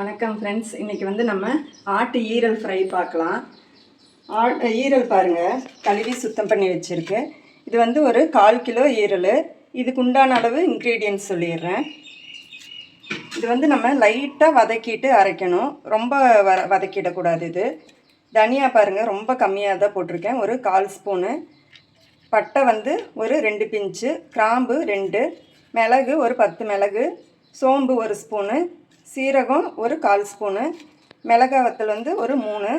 வணக்கம் ஃப்ரெண்ட்ஸ் இன்றைக்கி வந்து நம்ம ஆட்டு ஈரல் ஃப்ரை பார்க்கலாம். ஆ ஈரல் பாருங்கள் கழுவி சுத்தம் பண்ணி வச்சுருக்கு. இது வந்து ஒரு கால் கிலோ ஈரல். இதுக்கு உண்டான அளவு இன்க்ரீடியன்ட்ஸ் சொல்லிடுறேன். இது வந்து நம்ம லைட்டாக வதக்கிட்டு அரைக்கணும். ரொம்ப வ வதக்கிடக்கூடாது இது. தனியா பாருங்கள் ரொம்ப கம்மியாக தான் போட்டிருக்கேன். ஒரு கால் ஸ்பூனு பட்டை வந்து ஒரு ரெண்டு பிஞ்சு. கிராம்பு ரெண்டு. மிளகு ஒரு பத்து மிளகு. சோம்பு ஒரு ஸ்பூனு சீரகம் ஒரு கால் ஸ்பூனு மிளகாய் வத்தல் வந்து ஒரு மூணு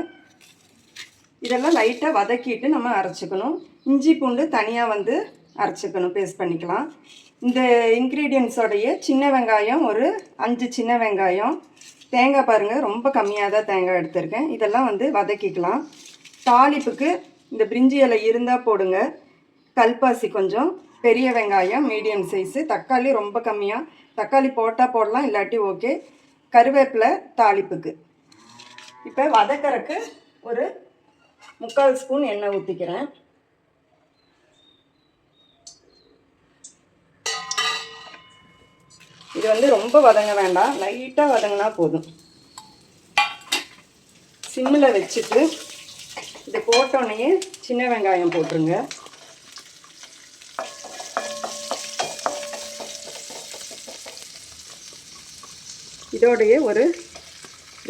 இதெல்லாம் லைட்டாக வதக்கிட்டு நம்ம அரைச்சிக்கணும். இஞ்சி பூண்டு தனியாக வந்து அரைச்சிக்கணும் பேஸ்ட் பண்ணிக்கலாம். இந்த இன்க்ரீடியன்ஸோடைய சின்ன வெங்காயம் ஒரு அஞ்சு சின்ன வெங்காயம். தேங்காய் பாருங்கள் ரொம்ப கம்மியாக தான் தேங்காய் எடுத்திருக்கேன். இதெல்லாம் வந்து வதக்கிக்கலாம். தாளிப்புக்கு இந்த பிரிஞ்சி இலை இருந்தால் போடுங்க. கல்பாசி கொஞ்சம் பெரிய வெங்காயம் மீடியம் சைஸு தக்காளி ரொம்ப கம்மியாக தக்காளி போட்டால் போடலாம் இல்லாட்டி ஓகே கருவேப்பிலை தாளிப்புக்கு. இப்போ வதக்கறக்கு ஒரு முக்கால் ஸ்பூன் எண்ணெய் ஊற்றிக்கிறேன் இது வந்து ரொம்ப வதங்க வேண்டாம். லைட்டாக வதங்கினா போதும். சிம்மில் வச்சுட்டு இது போட்டோடனே சின்ன வெங்காயம் போட்டுருங்க. இதோடைய ஒரு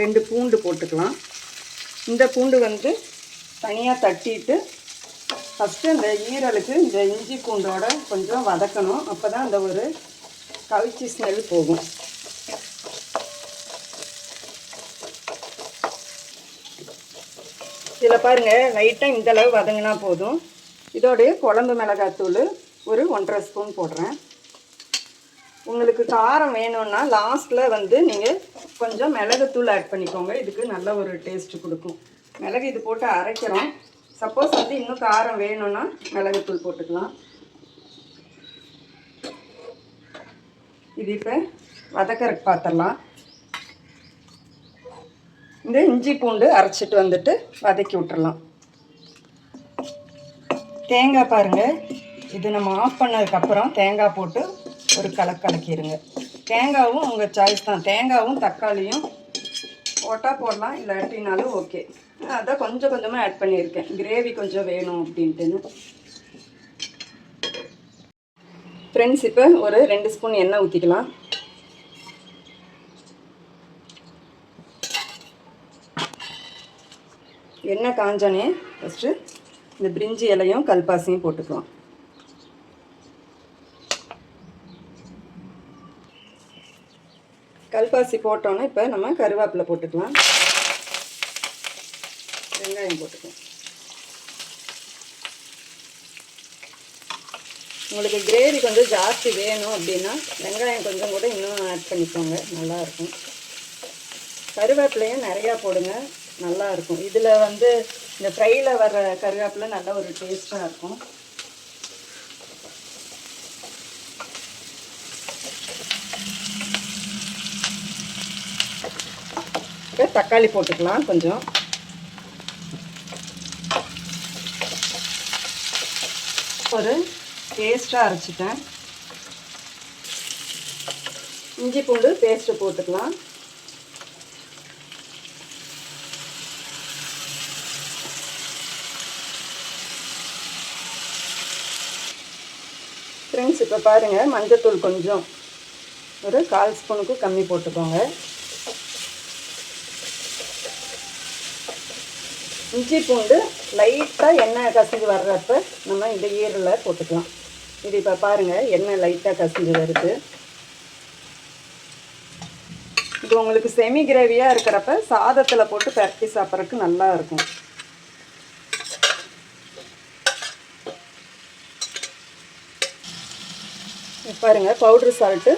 ரெண்டு பூண்டு போட்டுக்கலாம். இந்த பூண்டு வந்து தனியாக தட்டிட்டு ஃபஸ்ட்டு அந்த ஈரலுக்கு இந்த இஞ்சி பூண்டோட கொஞ்சம் வதக்கணும். அப்போ தான் அந்த ஒரு கவிச்சி ஸ்மெல் போகும். இதில் பாருங்கள் லைட்டாக இந்தளவு வதங்கினா போதும். இதோடைய குழம்பு மிளகாத்தூள் ஒரு ஒன்றரை ஸ்பூன் போடுறேன். உங்களுக்கு காரம் வேணும்னா லாஸ்ட்டில் வந்து நீங்கள் கொஞ்சம் மிளகுத்தூள் ஆட் பண்ணிக்கோங்க. இதுக்கு நல்ல ஒரு டேஸ்ட் கொடுக்கும். மிளகு இது போட்டு அரைக்கிறோம். சப்போஸ் வந்து இன்னும் காரம் வேணும்னா மிளகுத்தூள் போட்டுக்கலாம். இது இப்போ வதக்கறக்கு பார்த்துடலாம் இந்த இஞ்சி பூண்டு அரைச்சிட்டு வந்துட்டு வதக்கி விட்டுறலாம். தேங்காய் பாருங்கள் இது நம்ம ஆஃப் பண்ணதுக்கப்புறம் தேங்காய் போட்டு ஒரு கலக்கலக்கிடுங்க தேங்காவும் உங்கள் சாய்ஸ் தான். தேங்காவும் தக்காளியும் போட்டால் போடலாம் இல்லாட்டினாலும் ஓகே அதான் கொஞ்சம் கொஞ்சமாக ஆட் பண்ணியிருக்கேன். கிரேவி கொஞ்சம் வேணும் அப்படின்ட்டுன்னு. ஃப்ரெண்ட்ஸ் இப்போ ஒரு ரெண்டு ஸ்பூன் எண்ணெய் ஊற்றிக்கலாம் எண்ணெய் காஞ்சோனே ஃபஸ்ட்டு இந்த பிரிஞ்சி இலையும் கல்பாசியும் போட்டுக்கலாம். கல்பாசி போட்டோன்னே இப்போ நம்ம கருவேப்பிலை போட்டுக்கலாம். வெங்காயம் போட்டுக்கலாம். உங்களுக்கு கிரேவி கொஞ்சம் ஜாஸ்தி வேணும் அப்படின்னா வெங்காயம் கொஞ்சம் கூட இன்னும் ஆட் பண்ணிக்கோங்க. நல்லாயிருக்கும் கருவேப்பிலையும் நிறையா போடுங்க. நல்லாயிருக்கும் இதில் வந்து இந்த ஃப்ரையில் வர கருவேப்பிலை நல்ல ஒரு டேஸ்ட்டாக இருக்கும். இப்போ தக்காளி போட்டுக்கலாம் கொஞ்சம். ஒரு பேஸ்ட்டாக அரைச்சிட்டேன். இஞ்சி பூண்டு பேஸ்ட்டு போட்டுக்கலாம். ஃப்ரெண்ட்ஸ் இப்போ பாருங்கள் மஞ்சத்தூள் கொஞ்சம். ஒரு கால் ஸ்பூனுக்கு கம்மி போட்டுக்கோங்க. இஞ்சி பூண்டு லைட்டாக எண்ணெய் கசிஞ்சு வர்றப்ப நம்ம இந்த ஈரலில் போட்டுக்கலாம். இது இப்போ பாருங்கள் எண்ணெய் லைட்டாக கசிஞ்சு வருது. இது உங்களுக்கு செமி கிரேவியாக இருக்கிறப்ப சாதத்தில் போட்டு பரட்டி சாப்பிட்றதுக்கு நல்லா இருக்கும். பாருங்கள் பவுட்ரு சால்ட்டு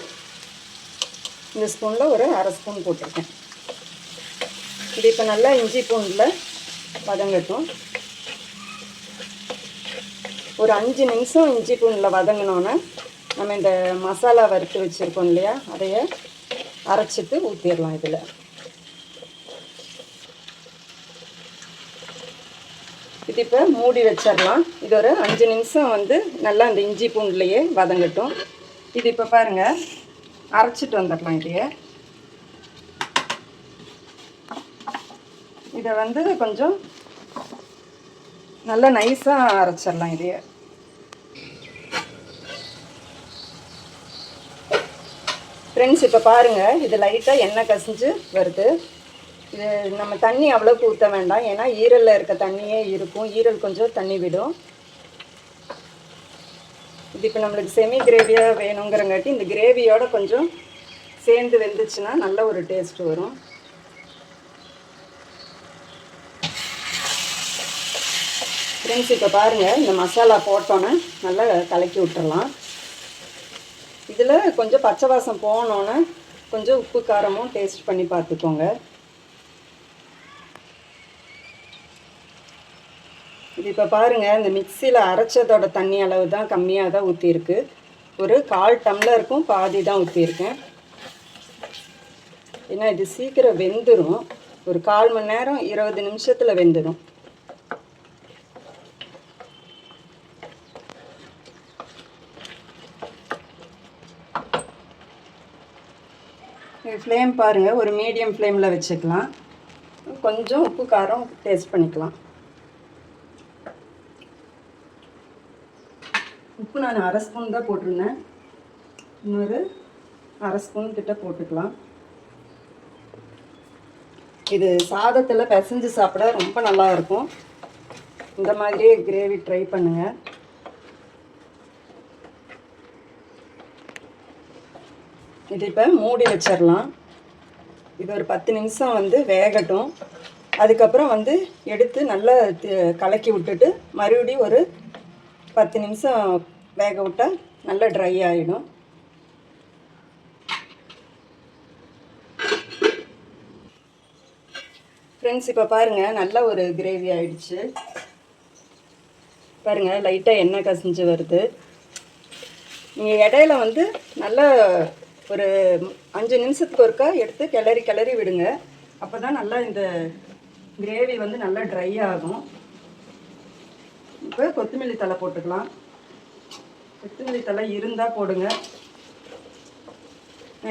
இந்த ஸ்பூனில் ஒரு அரை ஸ்பூன் போட்டிருக்கேன். இது இப்போ நல்லா இஞ்சி பூண்டில் வதங்கட்டும். ஒரு அஞ்சு நிமிஷம் இஞ்சி பூண்டில் வதங்கினோன்னே நம்ம இந்த மசாலா வறுத்து வச்சுருக்கோம் இல்லையா அதைய அரைச்சிட்டு ஊற்றிடலாம் இதில். இது இப்போ மூடி வச்சிடலாம். இது ஒரு அஞ்சு நிமிஷம் வந்து நல்லா அந்த இஞ்சி பூண்டுலையே வதங்கட்டும். இது இப்போ பாருங்கள் அரைச்சிட்டு வந்துடலாம் இதையே. இதை வந்து கொஞ்சம் நல்லா நைஸாக அரைச்சிடலாம் இதையே. ஃப்ரெண்ட்ஸ் இப்போ பாருங்கள் இது லைட்டாக எண்ணெய் கசிஞ்சு வருது. இது நம்ம தண்ணி அவ்வளோக்கு ஊற்ற வேண்டாம். ஏன்னா ஈரலில் இருக்க தண்ணியே இருக்கும். ஈரல் கொஞ்சம் தண்ணி விடும். இது இப்போ நம்மளுக்கு செமி கிரேவியாக வேணுங்கிறங்காட்டி இந்த கிரேவியோட கொஞ்சம் சேர்ந்து வெந்துச்சுன்னா நல்ல ஒரு டேஸ்ட் வரும். ஃப்ரெண்ட்ஸ் இப்போ பாருங்கள் இந்த மசாலா போட்டோன்னே நல்லா கலக்கி விட்டுறலாம். இதில் கொஞ்சம் பச்சை வாசம் போனோன்னே கொஞ்சம் உப்பு காரமும் டேஸ்ட் பண்ணி பார்த்துக்கோங்க. இது இப்போ பாருங்கள் இந்த மிக்சியில் அரைச்சதோட தண்ணி அளவு தான் கம்மியாக தான் ஊற்றிருக்கு ஒரு கால் டம்ளருக்கும் பாதி தான் ஊற்றிருக்கேன் ஏன்னா இது சீக்கிரம் வெந்துடும் ஒரு கால் மணி நேரம் இருபது நிமிஷத்தில் வெந்துடும் ஃப்ளேம் பாருங்கள் ஒரு மீடியம் ஃப்ளேமில் வச்சுக்கலாம். கொஞ்சம் உப்பு காரம் டேஸ்ட் பண்ணிக்கலாம். உப்பு நான் அரை ஸ்பூன் தான் போட்டிருந்தேன். இன்னொரு அரை ஸ்பூன் கிட்ட போட்டுக்கலாம். இது சாதத்தில் பிசைஞ்சு சாப்பிட ரொம்ப நல்லா இருக்கும். இந்த மாதிரியே கிரேவி ட்ரை பண்ணுங்கள் இது இப்போ மூடி வச்சிடலாம் இது ஒரு பத்து நிமிஷம் வந்து வேகட்டும். அதுக்கப்புறம் வந்து எடுத்து நல்லா கலக்கி விட்டுட்டு மறுபடியும் ஒரு பத்து நிமிஷம் வேக விட்டால் நல்லா ட்ரை ஆகிடும் ஃப்ரெண்ட்ஸ் இப்போ பாருங்கள் நல்ல ஒரு கிரேவி ஆயிடுச்சு. பாருங்கள் லைட்டாக எண்ணெய் கசிஞ்சு வருது. நீங்கள் இடையில வந்து நல்லா ஒரு அஞ்சு நிமிஷத்துக்கு ஒருக்கா எடுத்து கிளறி கிளறி விடுங்க. அப்போ தான் நல்லா இந்த கிரேவி வந்து நல்லா ட்ரை ஆகும். இப்போ கொத்தமல்லி தழை போட்டுக்கலாம். கொத்தமல்லி தழை இருந்தால் போடுங்க.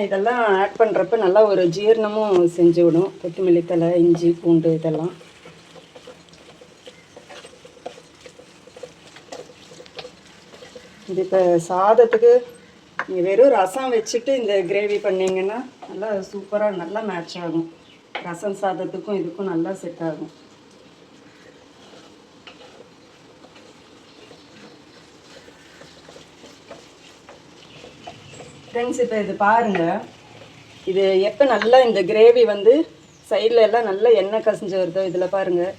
இதெல்லாம் ஆட் பண்ணுறப்ப நல்லா ஒரு ஜீரணமும் செஞ்சு விடும். கொத்தமல்லி தலை இஞ்சி பூண்டு இதெல்லாம். இது இப்போ சாதத்துக்கு நீங்கள் வெறும் ரசம் வச்சுட்டு இந்த கிரேவி பண்ணீங்கன்னா நல்லா சூப்பராக நல்லா மேட்ச் ஆகும். ரசம் சாதத்துக்கும் இதுக்கும் நல்லா செட் ஆகும். ஃப்ரெண்ட்ஸ் இப்போ இது பாருங்கள் இது எப்போ நல்லா இந்த கிரேவி வந்து சைடில் எல்லாம் நல்லா எண்ணெய் கசிஞ்சு வருதோ இதில் பாருங்கள்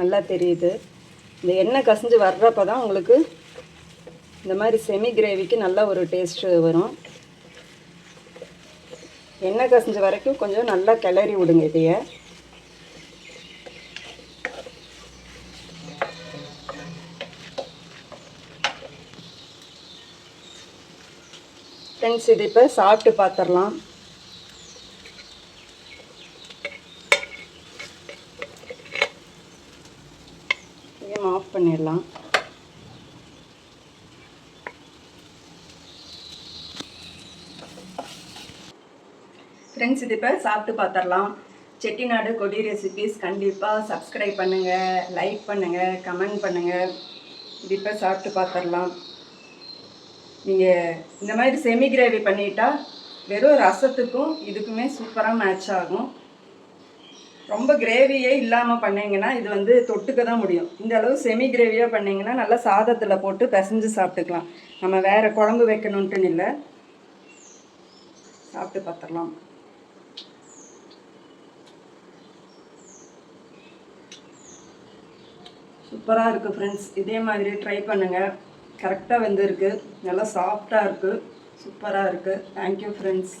நல்லா தெரியுது. இந்த எண்ணெய் கசிஞ்சு வர்றப்போ தான் உங்களுக்கு இந்த மாதிரி செமி கிரேவிக்கு நல்ல ஒரு டேஸ்ட்டு வரும். எண்ணெய் கசிஞ்ச வரைக்கும் கொஞ்சம் நல்லா கிளறி விடுங்க இதையே. ஃப்ரெண்ட்ஸ் இது இப்போ சாப்பிட்டு பார்த்துடலாம் இதையும் ஆஃப் பண்ணிடலாம் ஃப்ரெண்ட்ஸ் இது இப்போ சாப்பிட்டு பார்த்துடலாம். செட்டிநாடு கொடி ரெசிபீஸ் கண்டிப்பாக சப்ஸ்கிரைப் பண்ணுங்கள் லைக் பண்ணுங்கள் கமெண்ட் பண்ணுங்கள் இது இப்போ சாப்பிட்டு பார்த்துடலாம். நீங்கள் இந்த மாதிரி செமி கிரேவி பண்ணிட்டா வெறும் ரசத்துக்கும் இதுக்குமே சூப்பராக மேட்ச் ஆகும். ரொம்ப கிரேவியே இல்லாமல் பண்ணிங்கன்னா இது வந்து தொட்டுக்க தான் முடியும். இந்த அளவு செமி கிரேவியாக பண்ணிங்கன்னா நல்லா சாதத்தில் போட்டு பிசைஞ்சு சாப்பிட்டுக்கலாம். நம்ம வேறு குழம்பு வைக்கணுன்ட்டுன்னு இல்லை. சாப்பிட்டு பார்த்துடலாம். சூப்பராக இருக்குது ஃப்ரெண்ட்ஸ் இதே மாதிரி ட்ரை பண்ணுங்கள் கரெக்டாக வெந்திருக்கு. நல்லா சாஃப்டாக இருக்குது சூப்பராக இருக்குது தேங்க்யூ ஃப்ரெண்ட்ஸ்